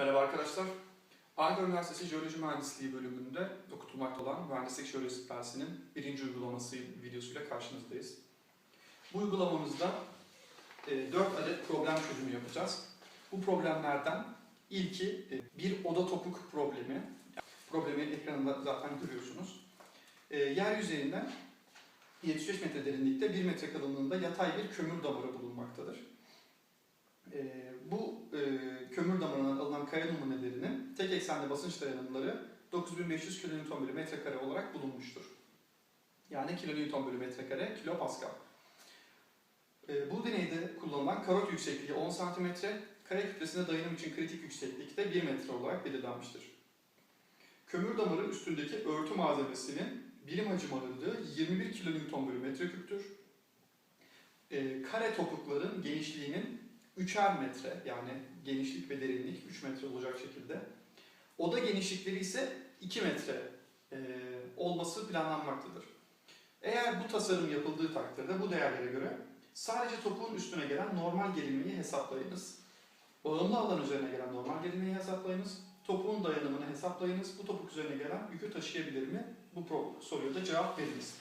Merhaba arkadaşlar. Ankara Üniversitesi Jeoloji Mühendisliği bölümünde okutulmakta olan mühendislik jeolojisi dersinin birinci uygulaması videosuyla karşınızdayız. Bu uygulamamızda e, 4 adet problem çözümü yapacağız. Bu problemlerden ilki e, bir oda topuk problemi. Problemi ekranında zaten görüyorsunuz. E, yer yüzeyinden 75 metre derinlikte 1 metre kalınlığında yatay bir kömür damarı bulunmaktadır. E, bu e, kömür damarından alınan kaya numunelerinin tek eksenli basınç dayanımları 9500 kN bölü metrekare olarak bulunmuştur. Yani kilonewton bölü metrekare kilopascal. E, bu deneyde kullanılan karot yüksekliği 10 cm, kaya kütlesine dayanım için kritik yükseklikte 1 metre olarak belirlenmiştir. Kömür damarı üstündeki örtü malzemesinin birim hacim ağırlığı 21 kN bölü metreküptür. E, kare topukların genişliğinin 3'er metre yani genişlik ve derinlik 3 metre olacak şekilde. Oda genişlikleri ise 2 metre e, olması planlanmaktadır. Eğer bu tasarım yapıldığı takdirde bu değerlere göre sadece topuğun üstüne gelen normal gerilmeyi hesaplayınız. Bağımlı alan üzerine gelen normal gerilmeyi hesaplayınız. Topuğun dayanımını hesaplayınız. Bu topuk üzerine gelen yükü taşıyabilir mi? Bu soruya da cevap veriniz.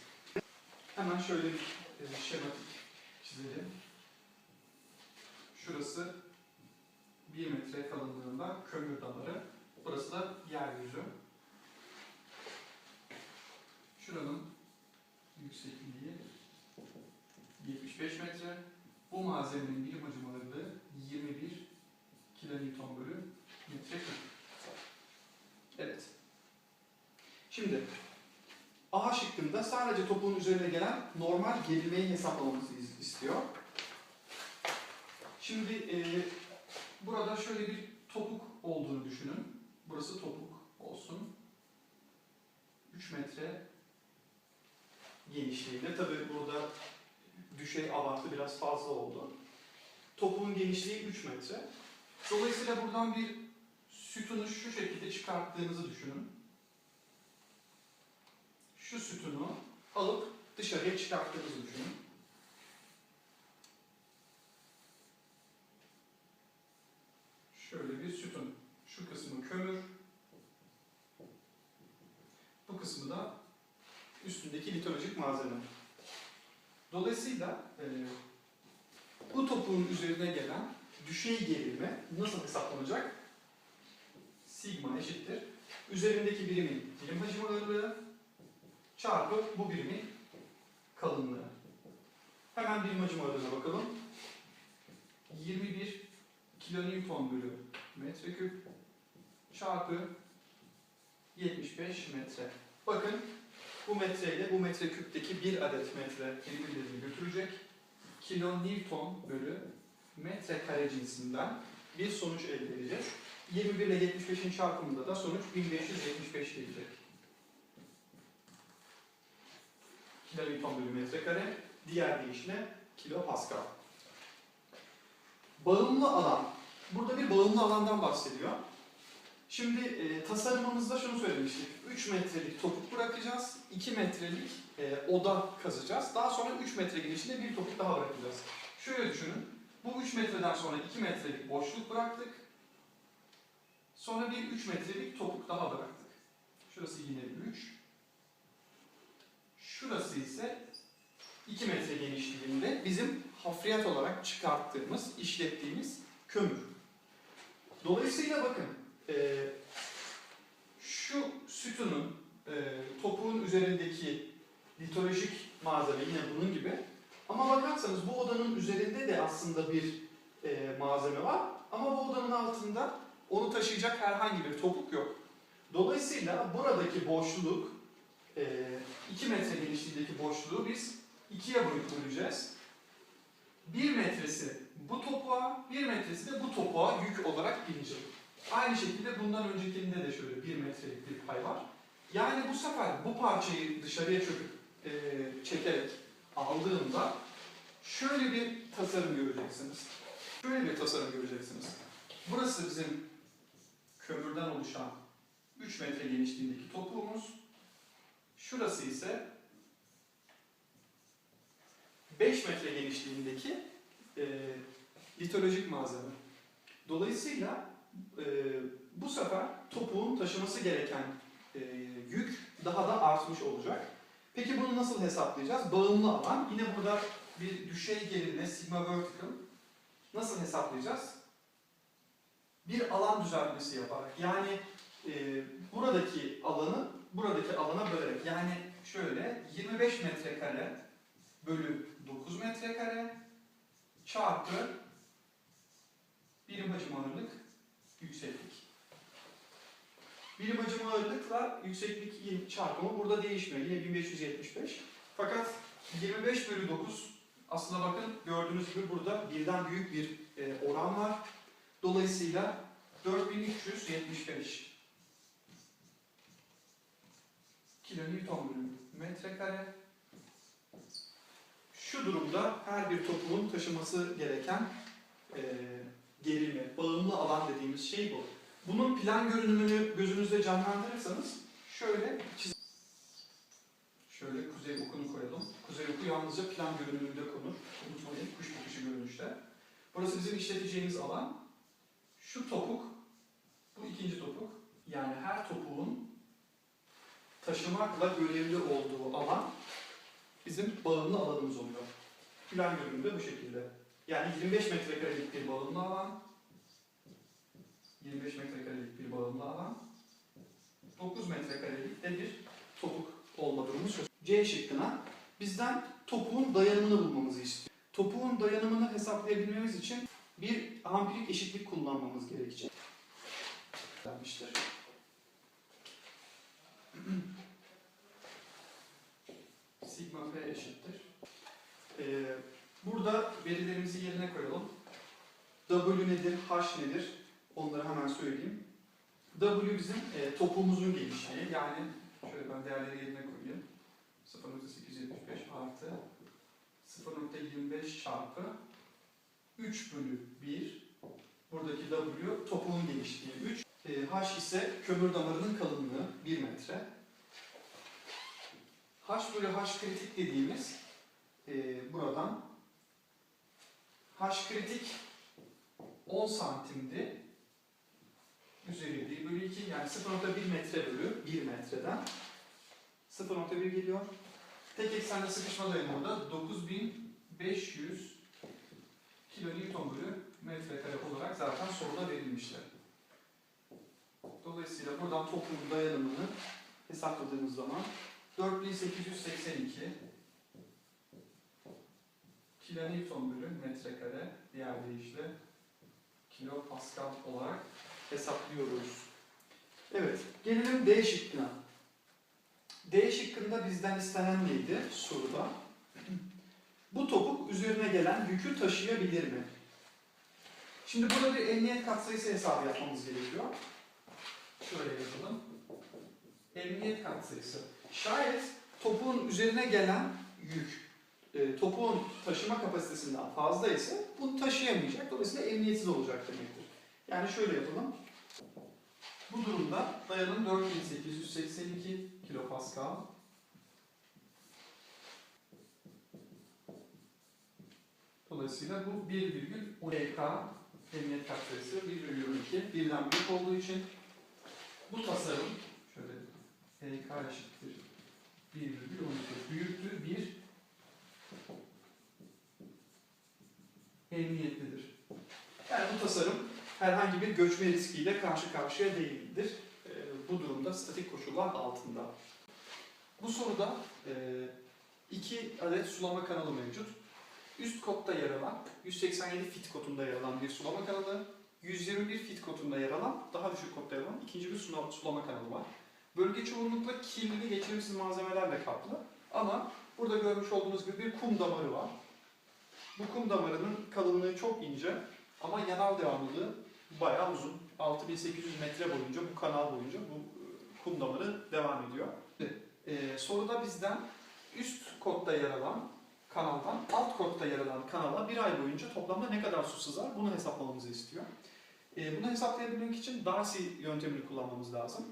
Hemen şöyle bir e, şematik çizelim. Şurası 1 metre kalınlığında kömür damarı. Burası da yeryüzü. Şuranın yüksekliği 75 metre. Bu malzemenin birim hacim ağırlığı 21 kilonewton bölü metreküp. Evet. Şimdi A şıkkında sadece topuğun üzerine gelen normal gerilmeyi hesaplamamızı istiyor. Şimdi e, burada şöyle bir topuk olduğunu düşünün. Burası topuk olsun. 3 metre genişliğinde. Tabi burada düşey abartı biraz fazla oldu. Topuğun genişliği 3 metre. Dolayısıyla buradan bir sütunu şu şekilde çıkarttığınızı düşünün. Şu sütunu alıp dışarıya çıkarttığınızı düşünün. Şöyle bir sütun. Şu kısmı kömür. Bu kısmı da üstündeki litolojik malzeme. Dolayısıyla e, bu topuğun üzerine gelen düşey gerilme nasıl hesaplanacak? Sigma eşittir. Üzerindeki birimin birim hacim ağırlığı çarpı bu birimin kalınlığı. Hemen birim hacim ağırlığına bakalım. 21 kilonewton bölü metreküp çarpı 75 metre. Bakın bu metre ile bu metreküpteki bir adet metre birbirlerini götürecek. Kilonewton bölü metrekare cinsinden bir sonuç elde edeceğiz. 21 ile 75'in çarpımında da sonuç 1575 gelecek. Kilonewton bölü metrekare, diğer deyişle kilopascal. Bağımlı alan. Burada bir bağımlı alandan bahsediyor. Şimdi e, tasarımımızda şunu söylemiştik. 3 metrelik topuk bırakacağız. 2 metrelik e, oda kazacağız. Daha sonra 3 metre genişliğinde bir topuk daha bırakacağız. Şöyle düşünün. Bu 3 metreden sonra 2 metrelik boşluk bıraktık. Sonra bir 3 metrelik topuk daha bıraktık. Şurası yine 3. Şurası ise 2 metre genişliğinde bizim hafriyat olarak çıkarttığımız, işlettiğimiz kömür. Dolayısıyla bakın, e, şu sütunun, e, topuğun üzerindeki litolojik malzeme yine bunun gibi. Ama bakarsanız bu odanın üzerinde de aslında bir e, malzeme var. Ama bu odanın altında onu taşıyacak herhangi bir topuk yok. Dolayısıyla buradaki boşluk, 2 metre genişliğindeki boşluğu biz ikiye böl- böleceğiz. 1 metresi bu topuğa, 1 metresi de bu topuğa yük olarak binecek. Aynı şekilde bundan öncekinde de şöyle 1 metrelik bir pay var. Yani bu sefer bu parçayı dışarıya çöküp e, çekerek aldığımda şöyle bir tasarım göreceksiniz. Şöyle bir tasarım göreceksiniz. Burası bizim kömürden oluşan 3 metre genişliğindeki topuğumuz. Şurası ise 5 metre genişliğindeki e, litolojik malzeme. Dolayısıyla e, bu sefer topuğun taşıması gereken e, yük daha da artmış olacak. Peki bunu nasıl hesaplayacağız? Bağımlı alan. Yine burada bir düşey gerilme, sigma vertical. Nasıl hesaplayacağız? Bir alan düzeltmesi yaparak. Yani e, buradaki alanı buradaki alana bölerek. Yani şöyle 25 metrekare bölü 9 metrekare çarpı birim hacim ağırlık yükseklik. Birim hacim ağırlıkla yükseklik çarpımı burada değişmiyor. Yine 1575. Fakat 25 bölü 9 aslında bakın gördüğünüz gibi burada birden büyük bir e, oran var. Dolayısıyla 4375 kilonewton bölü metrekare. Şu durumda her bir topuğun taşıması gereken e, gerilme, bağımlı alan dediğimiz şey bu. Bunun plan görünümünü gözünüzde canlandırırsanız şöyle çiz Şöyle kuzey okunu koyalım. Kuzey oku yalnızca plan görünümünde konur. Unutmayın kuş bakışı görünüşte. Burası bizim işleteceğimiz alan. Şu topuk, bu ikinci topuk. Yani her topuğun taşımakla görevli olduğu alan bizim bağımlı alanımız oluyor. Plan görünümde bu şekilde. Yani 25 metrekarelik bir bağımlı alan, 25 metrekarelik bir bağımlı alan, 9 metrekarelik de bir topuk olma durumu söz. C şıkkına bizden topuğun dayanımını bulmamızı istiyor. Topuğun dayanımını hesaplayabilmemiz için bir ampirik eşitlik kullanmamız gerekecek. Vermiştir. Sigma P eşittir. Ee, burada verilerimizi yerine koyalım. W nedir, H nedir? Onları hemen söyleyeyim. W bizim e, topuğumuzun genişliği. Yani şöyle ben değerleri yerine koyayım. 0.875 artı 0.25 çarpı 3 bölü 1. Buradaki W topuğun genişliği 3. E, H ise kömür damarının kalınlığı 1 metre. H bölü H kritik dediğimiz e, buradan H kritik 10 santimdi. Üzeri 1 bölü 2 yani 0.1 metre bölü 1 metreden 0.1 geliyor. Tek eksende sıkışma dayanımı da 9500 kilonewton bölü metrekare olarak zaten soruda verilmişler. Dolayısıyla buradan topuğun dayanımını hesapladığımız zaman 4882 kilonewton bölü metrekare diğer deyişle kilopascal olarak hesaplıyoruz. Evet, gelelim D şıkkına. D şıkkında bizden istenen neydi soruda? Bu topuk üzerine gelen yükü taşıyabilir mi? Şimdi burada bir emniyet katsayısı hesabı yapmamız gerekiyor. Şöyle yazalım. Emniyet katsayısı. Şayet topuğun üzerine gelen yük e, topuğun taşıma kapasitesinden fazla ise bunu taşıyamayacak. Dolayısıyla emniyetsiz olacak demektir. Yani şöyle yapalım. Bu durumda dayanım 4882 kilopascal. Dolayısıyla bu 1,12 emniyet katsayısı 1,12 birden büyük olduğu için bu tasarım şöyle EK eşittir 1,12 büyüktür 1 emniyetlidir. Yani bu tasarım herhangi bir göçme riskiyle karşı karşıya değildir. Ee, bu durumda statik koşullar altında. Bu soruda e, iki adet sulama kanalı mevcut. Üst kotta yer alan, 187 fit kotunda yer alan bir sulama kanalı, 121 fit kotunda yer alan, daha düşük kotta yer alan ikinci bir sulama, sulama kanalı var. Bölge çoğunlukla kirli, geçirimsiz malzemelerle kaplı. Ama burada görmüş olduğunuz gibi bir kum damarı var. Bu kum damarının kalınlığı çok ince ama yanal devamlılığı bayağı uzun. 6800 metre boyunca bu kanal boyunca bu e, kum damarı devam ediyor. Ee, soruda bizden üst kotta yer alan kanaldan alt kotta yer alan kanala bir ay boyunca toplamda ne kadar su sızar bunu hesaplamamızı istiyor. Ee, bunu hesaplayabilmek için Darcy yöntemini kullanmamız lazım.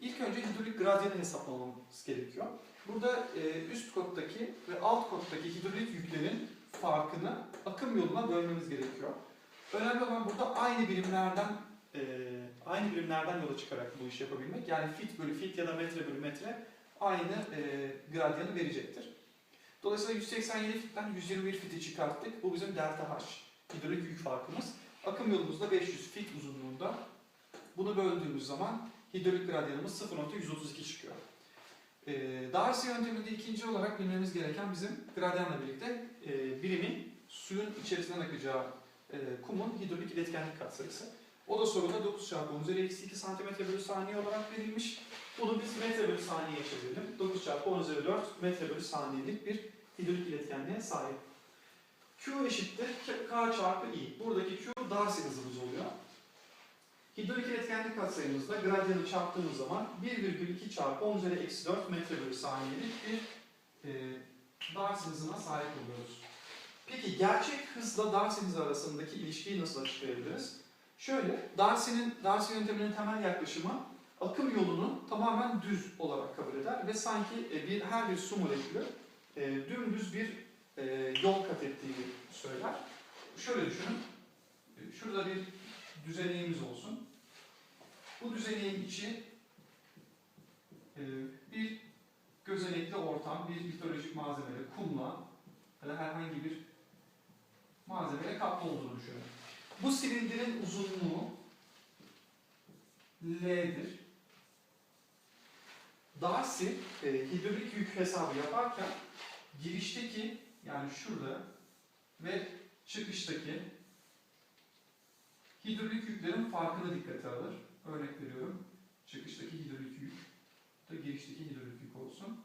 İlk önce hidrolik gradyanı hesaplamamız gerekiyor. Burada e, üst kottaki ve alt kottaki hidrolik yüklerin farkını akım yoluna bölmemiz gerekiyor. Önemli olan burada aynı birimlerden e, aynı birimlerden yola çıkarak bu işi yapabilmek. Yani fit bölü fit ya da metre bölü metre aynı e, gradyanı verecektir. Dolayısıyla 187 fitten 121 fiti çıkarttık. Bu bizim delta H. Hidrolik yük farkımız. Akım yolumuzda 500 fit uzunluğunda. Bunu böldüğümüz zaman hidrolik gradyanımız 0.132 çıkıyor. E, Darcy yönteminde ikinci olarak bilmemiz gereken bizim gradyanla birlikte e, birimin suyun içerisinden akacağı e, kumun hidrolik iletkenlik katsayısı. O da soruda 9 çarpı 10 üzeri eksi 2 santimetre bölü saniye olarak verilmiş. Bunu biz metre bölü saniyeye çevirelim. 9 çarpı 10 üzeri 4 metre bölü saniyelik bir hidrolik iletkenliğe sahip. Q eşittir K çarpı I. Buradaki Q Darcy hızımız oluyor. Hidrolik iletkenlik katsayımızda gradyanı çarptığımız zaman 1,2 çarpı 10 üzeri eksi 4 metre bölü saniyelik bir e, Darcy hızına sahip oluyoruz. Peki gerçek hızla Darcy hızı arasındaki ilişkiyi nasıl açıklayabiliriz? Şöyle, Darcy'nin Darcy yönteminin temel yaklaşımı akım yolunu tamamen düz olarak kabul eder ve sanki e, bir her bir su molekülü e, dümdüz bir e, yol kat ettiğini söyler. Şöyle düşünün, e, şurada bir düzeneğimiz olsun. Bu düzeneğin içi e, bir gözenekli ortam, bir mitolojik malzemeyle, kumla ya da herhangi bir malzemeyle kaplı olduğunu düşünün. Bu silindirin uzunluğu L'dir. Darcy e, hidrolik yük hesabı yaparken girişteki yani şurada ve çıkıştaki hidrolik yüklerin farkını dikkate alır. Örnek veriyorum. Çıkıştaki hidrolik yük da girişteki hidrolik yük olsun.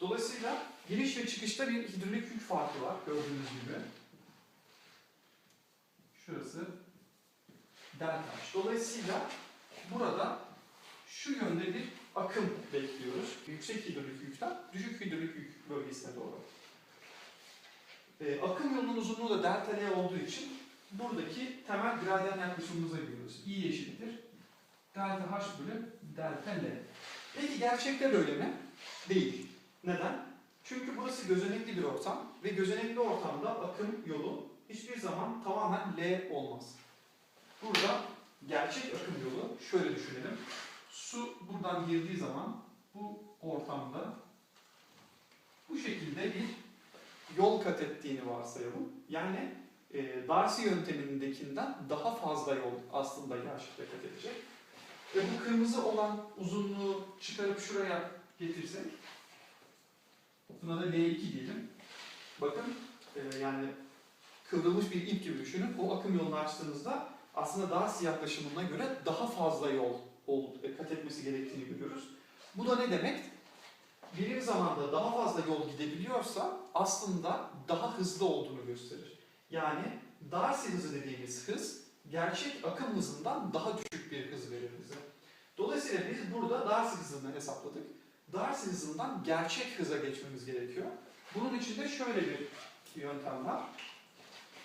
Dolayısıyla giriş ve çıkışta bir hidrolik yük farkı var gördüğünüz gibi. Şurası delta. Dolayısıyla burada şu yönde bir akım bekliyoruz. Yüksek hidrolik yükten düşük hidrolik yük bölgesine doğru. Ee, akım yolunun uzunluğu da delta L olduğu için buradaki temel gradyan yaklaşımımıza gidiyoruz. I eşittir. Delta H bölü delta L. Peki gerçekte böyle mi? Değil. Neden? Çünkü burası gözenekli bir ortam ve gözenekli ortamda akım yolu hiçbir zaman tamamen L olmaz. Burada gerçek akım yolu şöyle düşünelim. Su buradan girdiği zaman bu ortamda bu şekilde bir yol kat ettiğini varsayalım. Yani e, Darcy yöntemindekinden daha fazla yol aslında gerçekte kat edecek. Ve bu kırmızı olan uzunluğu çıkarıp şuraya getirsek buna da L2 diyelim. Bakın e, yani kıvrılmış bir ip gibi düşünün. O akım yolunu açtığınızda aslında Darcy yaklaşımına göre daha fazla yol ol- e, kat etmesi gerektiğini görüyoruz. Bu da ne demek? Zamanda daha fazla yol gidebiliyorsa aslında daha hızlı olduğunu gösterir. Yani Darcy hızı dediğimiz hız gerçek akım hızından daha düşük bir hız verir bize. Dolayısıyla biz burada Darcy hızını hesapladık. Darcy hızından gerçek hıza geçmemiz gerekiyor. Bunun için de şöyle bir yöntem var.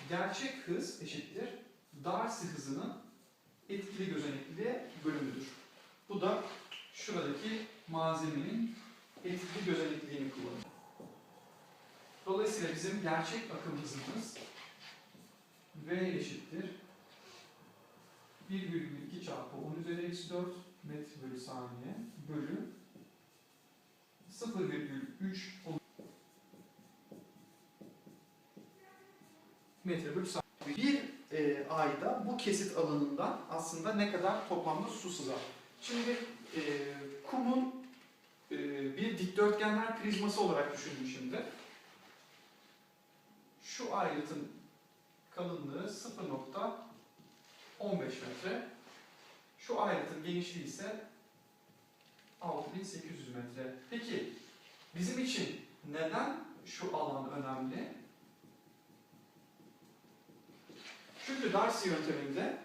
Gerçek hız eşittir Darcy hızının etkili gözenekliliğe bölümüdür. Bu da şuradaki malzemenin etkili gözenekliliğini kullanıyor. Dolayısıyla bizim gerçek akım hızımız V eşittir 1,2 çarpı 10 üzeri eksi 4 metre bölü saniye bölü 0,3 metre bölü saniye. Bir e, ayda bu kesit alanından aslında ne kadar toplamda su sızar. Şimdi e, kumun bir dikdörtgenler prizması olarak düşünün şimdi. Şu ayrıtın kalınlığı 0.15 metre. Şu ayrıtın genişliği ise 6800 metre. Peki bizim için neden şu alan önemli? Çünkü Darcy yönteminde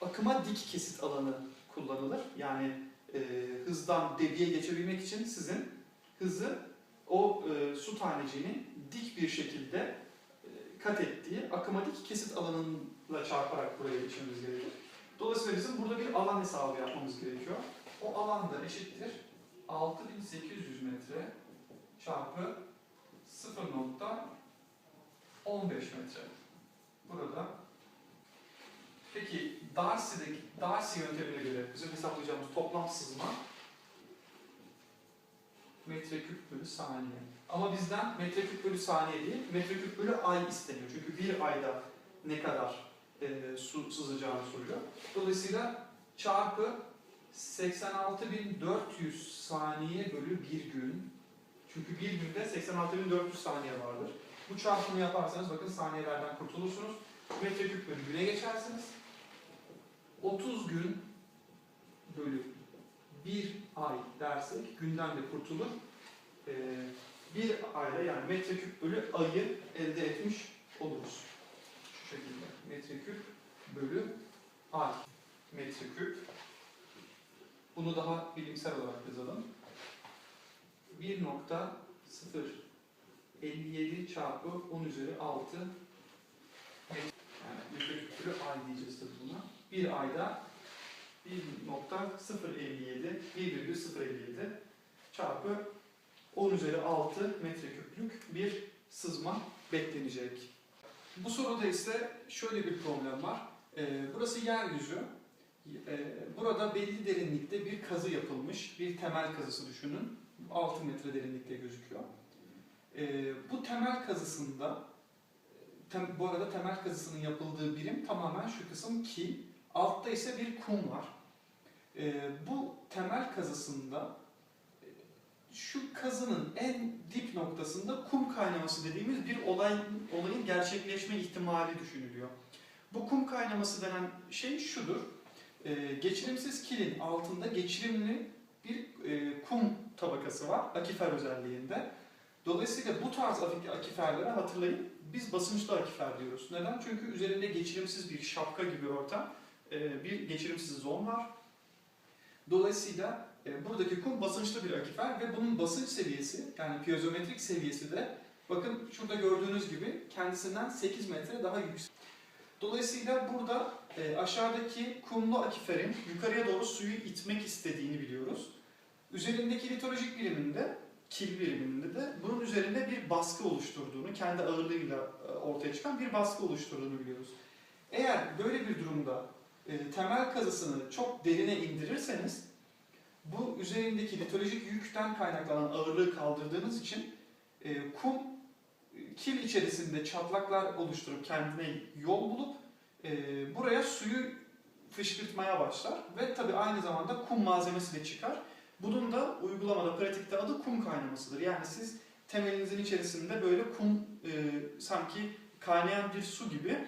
akıma dik kesit alanı kullanılır. Yani e, hızdan debiye geçebilmek için sizin hızı o e, su taneciğinin dik bir şekilde e, kat ettiği akıma dik kesit alanıyla çarparak buraya geçmemiz gerekir. Dolayısıyla bizim burada bir alan hesabı yapmamız gerekiyor. O alan da eşittir 6800 metre çarpı 0.15 metre. Burada Peki Darcy'deki Darcy yöntemine göre bizim hesaplayacağımız toplam sızma metreküp bölü saniye. Ama bizden metreküp bölü saniye değil, metreküp bölü ay isteniyor. Çünkü bir ayda ne kadar e, su sızacağını soruyor. Dolayısıyla çarpı 86.400 saniye bölü bir gün. Çünkü bir günde 86.400 saniye vardır. Bu çarpımı yaparsanız bakın saniyelerden kurtulursunuz. Metreküp bölü güne geçersiniz. 30 gün bölü bir ay dersek günden de kurtulur. Ee, bir ayda yani metreküp bölü ayı elde etmiş oluruz. Şu şekilde metreküp bölü ay metreküp. Bunu daha bilimsel olarak yazalım. 1.057 çarpı 10 üzeri 6 yani metreküp bölü ay diyeceğiz tabii buna. Bir ayda 1.057 1,057 çarpı 10 üzeri 6 metreküplük bir sızma beklenecek. Bu soruda ise şöyle bir problem var. Ee, burası yeryüzü. Ee, burada belli derinlikte bir kazı yapılmış. Bir temel kazısı düşünün. 6 metre derinlikte gözüküyor. Ee, bu temel kazısında bu arada temel kazısının yapıldığı birim tamamen şu kısım ki altta ise bir kum var. Ee, bu temel kazısında e, şu kazının en dip noktasında kum kaynaması dediğimiz bir olay, olayın gerçekleşme ihtimali düşünülüyor. Bu kum kaynaması denen şey şudur. Ee, geçirimsiz kilin altında geçirimli bir e, kum tabakası var akifer özelliğinde. Dolayısıyla bu tarz akiferlere hatırlayın biz basınçlı akifer diyoruz. Neden? Çünkü üzerinde geçirimsiz bir şapka gibi ortam e, bir geçirimsiz zon var. Dolayısıyla e, buradaki kum basınçlı bir akifer ve bunun basınç seviyesi yani piyozometrik seviyesi de bakın şurada gördüğünüz gibi kendisinden 8 metre daha yüksek. Dolayısıyla burada e, aşağıdaki kumlu akiferin yukarıya doğru suyu itmek istediğini biliyoruz. Üzerindeki litolojik biriminde, kil biriminde de bunun üzerinde bir baskı oluşturduğunu, kendi ağırlığıyla ortaya çıkan bir baskı oluşturduğunu biliyoruz. Eğer böyle bir durumda e, temel kazısını çok derine indirirseniz bu üzerindeki litolojik yükten kaynaklanan ağırlığı kaldırdığınız için e, kum e, kil içerisinde çatlaklar oluşturup kendine yol bulup e, buraya suyu fışkırtmaya başlar ve tabi aynı zamanda kum malzemesi de çıkar. Bunun da uygulamada, pratikte adı kum kaynamasıdır. Yani siz temelinizin içerisinde böyle kum e, sanki kaynayan bir su gibi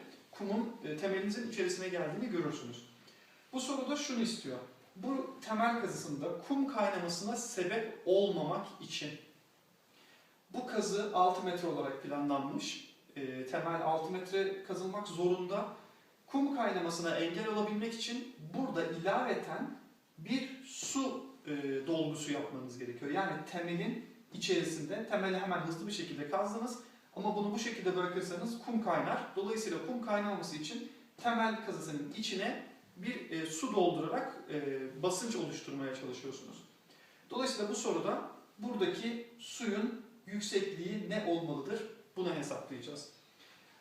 kumun e, temelinizin içerisine geldiğini görürsünüz. Bu soruda şunu istiyor. Bu temel kazısında kum kaynamasına sebep olmamak için bu kazı 6 metre olarak planlanmış. E, temel 6 metre kazılmak zorunda. Kum kaynamasına engel olabilmek için burada ilaveten bir su e, dolgusu yapmanız gerekiyor. Yani temelin içerisinde, temeli hemen hızlı bir şekilde kazdınız ama bunu bu şekilde bırakırsanız kum kaynar. Dolayısıyla kum kaynamaması için temel kazısının içine bir e, su doldurarak e, basınç oluşturmaya çalışıyorsunuz. Dolayısıyla bu soruda buradaki suyun yüksekliği ne olmalıdır? Bunu hesaplayacağız.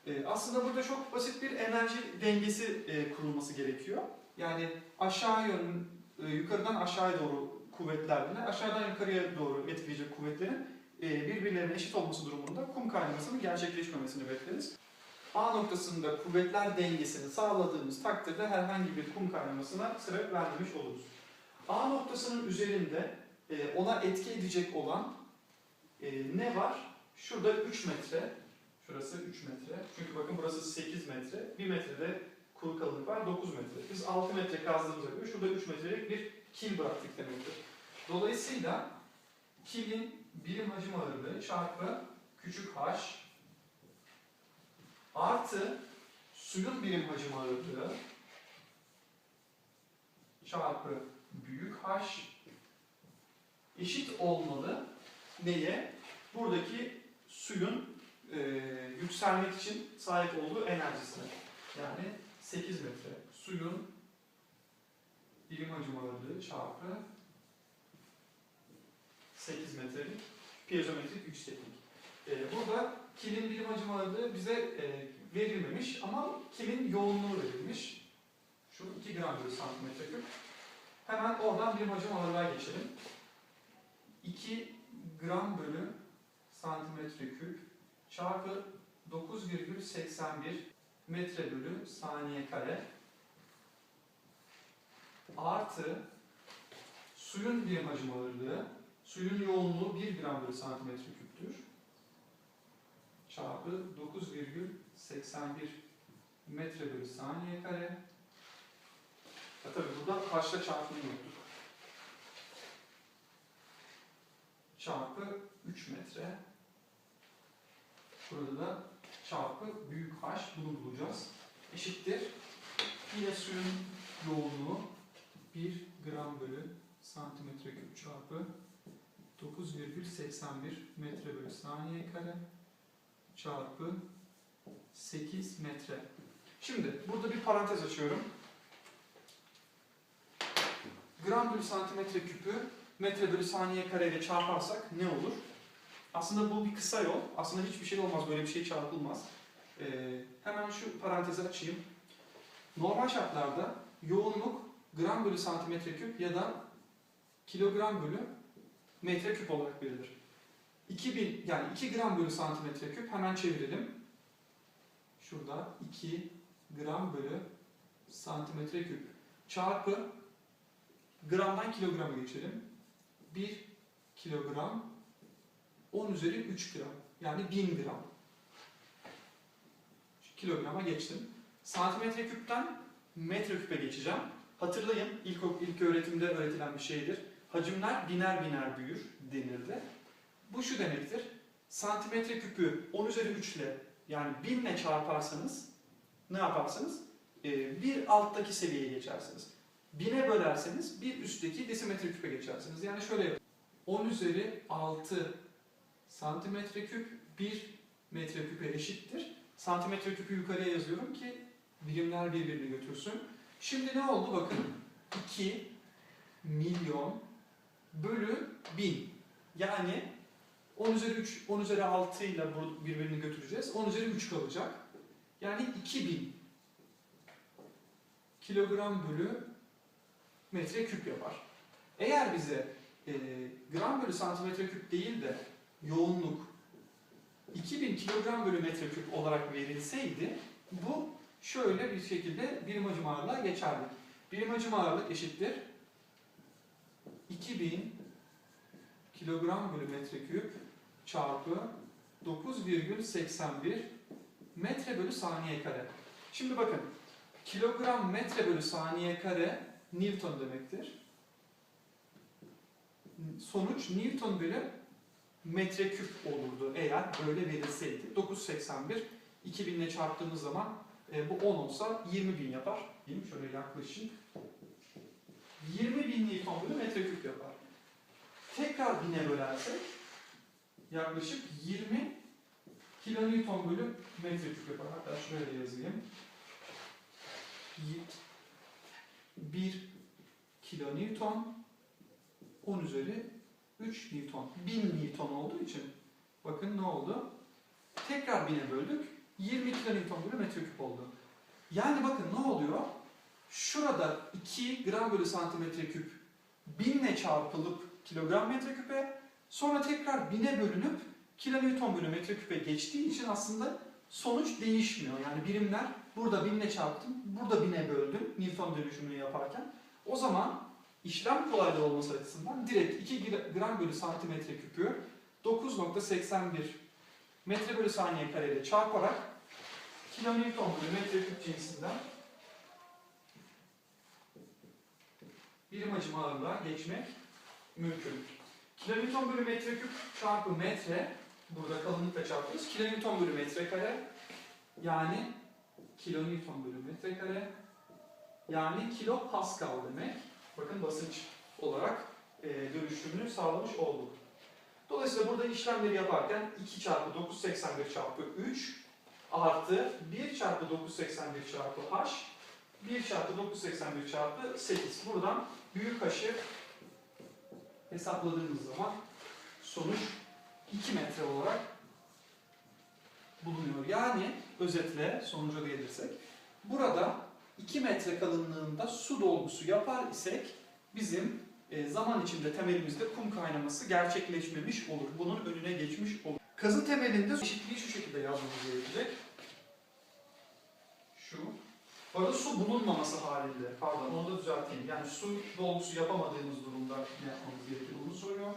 E, aslında burada çok basit bir enerji dengesi e, kurulması gerekiyor. Yani aşağı yön, e, yukarıdan aşağıya doğru kuvvetlerle aşağıdan yukarıya doğru etkileyecek kuvvetlerin birbirlerine eşit olması durumunda kum kaynamasının gerçekleşmemesini bekleriz. A noktasında kuvvetler dengesini sağladığımız takdirde herhangi bir kum kaynamasına sebep vermemiş oluruz. A noktasının üzerinde e, ona etki edecek olan e, ne var? Şurada 3 metre, şurası 3 metre. Çünkü bakın burası 8 metre. 1 metrede kuru kalınlık var 9 metre. Biz 6 metre kazdığımıza göre şurada 3 metrelik bir kil bıraktık demektir. Dolayısıyla kilin birim hacim ağırlığı çarpı küçük h artı suyun birim hacim ağırlığı çarpı büyük H eşit olmalı neye? Buradaki suyun e, yükselmek için sahip olduğu enerjisine. Yani 8 metre suyun birim hacim ağırlığı çarpı 8 metrelik piyezometrik yükseklik. E, burada kilin birim hacim ağırlığı bize e, verilmemiş ama kilin yoğunluğu verilmiş. gram bölü santimetre küp. Hemen oradan birim hacim geçelim. 2 gram bölü santimetre küp çarpı 9,81 metre bölü saniye kare artı suyun birim hacim suyun yoğunluğu 1 gram bölü santimetre küptür. Çarpı 9,81 metre bölü saniye kare. Ya tabii burada başta çarpımı yoktur. Çarpı 3 metre. Burada da çarpı büyük H bunu bulacağız. Eşittir. Yine suyun yoğunluğu 1 gram bölü santimetre küp çarpı 9,81 metre bölü saniye kare çarpı 8 metre. Şimdi burada bir parantez açıyorum. Gram bölü santimetre küpü metre bölü saniye kare ile çarparsak ne olur? Aslında bu bir kısa yol. Aslında hiçbir şey olmaz. Böyle bir şey çarpılmaz. Ee, hemen şu parantezi açayım. Normal şartlarda yoğunluk gram bölü santimetre küp ya da kilogram bölü metre küp olarak verilir. 2000 yani 2 gram bölü santimetre küp hemen çevirelim. Şurada 2 gram bölü santimetre küp çarpı gramdan kilograma geçelim. 1 kilogram 10 üzeri 3 gram yani 1000 gram. Kilograma geçtim. Santimetre küpten metre küpe geçeceğim. Hatırlayın ilk, ilk öğretimde öğretilen bir şeydir. Hacimler biner biner büyür denirdi. Bu şu demektir. Santimetre küpü 10 üzeri 3 ile yani 1000 ile çarparsanız ne yaparsınız? Ee, bir alttaki seviyeye geçersiniz. 1000'e bölerseniz bir üstteki desimetre küpe geçersiniz. Yani şöyle yapın. 10 üzeri 6 santimetre küp 1 metre küpe eşittir. Santimetre küpü yukarıya yazıyorum ki birimler birbirini götürsün. Şimdi ne oldu bakın. 2 milyon bölü 1000. Yani 10 üzeri 3, 10 üzeri 6 ile birbirini götüreceğiz. 10 üzeri 3 kalacak. Yani 2000 kilogram bölü metre küp yapar. Eğer bize e, gram bölü santimetre küp değil de yoğunluk 2000 kilogram bölü metre küp olarak verilseydi bu şöyle bir şekilde birim hacim ağırlığa geçerdik. Birim hacim ağırlık eşittir 2000 kilogram bölü metreküp çarpı 9,81 metre bölü saniye kare. Şimdi bakın kilogram metre bölü saniye kare Newton demektir. Sonuç Newton bölü metreküp olurdu eğer böyle verilseydi. 981 2000 ile çarptığımız zaman e, bu 10 olsa 20 bin yapar. Şöyle yaklaşık. 20 bin Newton bölü metreküp yapar. Tekrar bine bölersek yaklaşık 20 kilonewton bölü metreküp yapar. Hatta şöyle yazayım. 1 kilonewton 10 üzeri 3 Newton. 1000 Newton olduğu için bakın ne oldu? Tekrar bine böldük. 20 kilonewton bölü metreküp oldu. Yani bakın ne oluyor? Şurada 2 gram bölü santimetre küp 1000 ile çarpılıp kilogram metreküpe sonra tekrar bine bölünüp kilonewton bölü metreküpe geçtiği için aslında sonuç değişmiyor. Yani birimler burada 1000 ile çarptım, burada bine böldüm Newton dönüşümünü yaparken. O zaman işlem kolaylığı olması açısından direkt 2 gram bölü santimetre küpü 9.81 metre bölü saniye kare ile çarparak kilonewton bölü metreküp cinsinden birim hacim ağırlığa geçmek mümkün. Kilonewton bölü metreküp çarpı metre, burada kalınlıkla çarpıyoruz. Kilonewton bölü metrekare, yani kilonewton bölü metrekare, yani kilo pascal demek. Bakın basınç olarak e, dönüşümünü sağlamış olduk. Dolayısıyla burada işlemleri yaparken 2 çarpı 981 çarpı 3 artı 1 çarpı 981 çarpı h 1 çarpı 981 çarpı 8. Buradan büyük h'ı hesapladığımız zaman sonuç 2 metre olarak bulunuyor. Yani özetle sonuca gelirsek burada 2 metre kalınlığında su dolgusu yapar isek bizim e, zaman içinde temelimizde kum kaynaması gerçekleşmemiş olur. Bunun önüne geçmiş olur. Kazı temelinde eşitliği şu şekilde yazmamız gerekecek. Şu. Bu arada su bulunmaması halinde, pardon onu da düzelteyim. Yani su dolgusu yapamadığımız durumda ne yapmamız gerekir onu soruyor.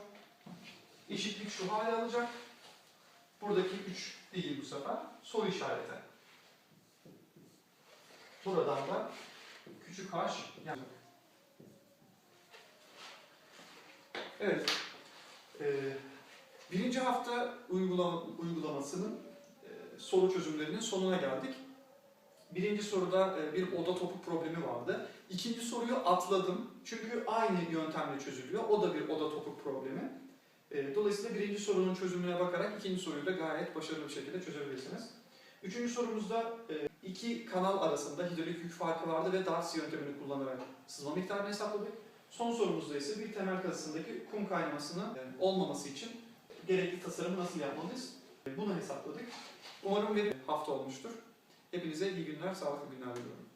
Eşitlik şu hale alacak. Buradaki 3 değil bu sefer. Soru işareti. Buradan da küçük h yani. Evet. Ee, birinci hafta uygulama, uygulamasının e, soru çözümlerinin sonuna geldik. Birinci soruda e, bir oda topu problemi vardı. İkinci soruyu atladım. Çünkü aynı yöntemle çözülüyor. O da bir oda topu problemi. E, Dolayısıyla birinci sorunun çözümüne bakarak ikinci soruyu da gayet başarılı bir şekilde çözebilirsiniz. Üçüncü sorumuzda e, iki kanal arasında hidrolik yük farkı vardı ve Darcy yöntemini kullanarak sızma miktarını hesapladık. Son sorumuzda ise bir temel kazısındaki kum kaynamasının e, olmaması için gerekli tasarımı nasıl yapmalıyız? Bunu hesapladık. Umarım bir hafta olmuştur. Hepinize iyi günler, sağlıklı günler diliyorum.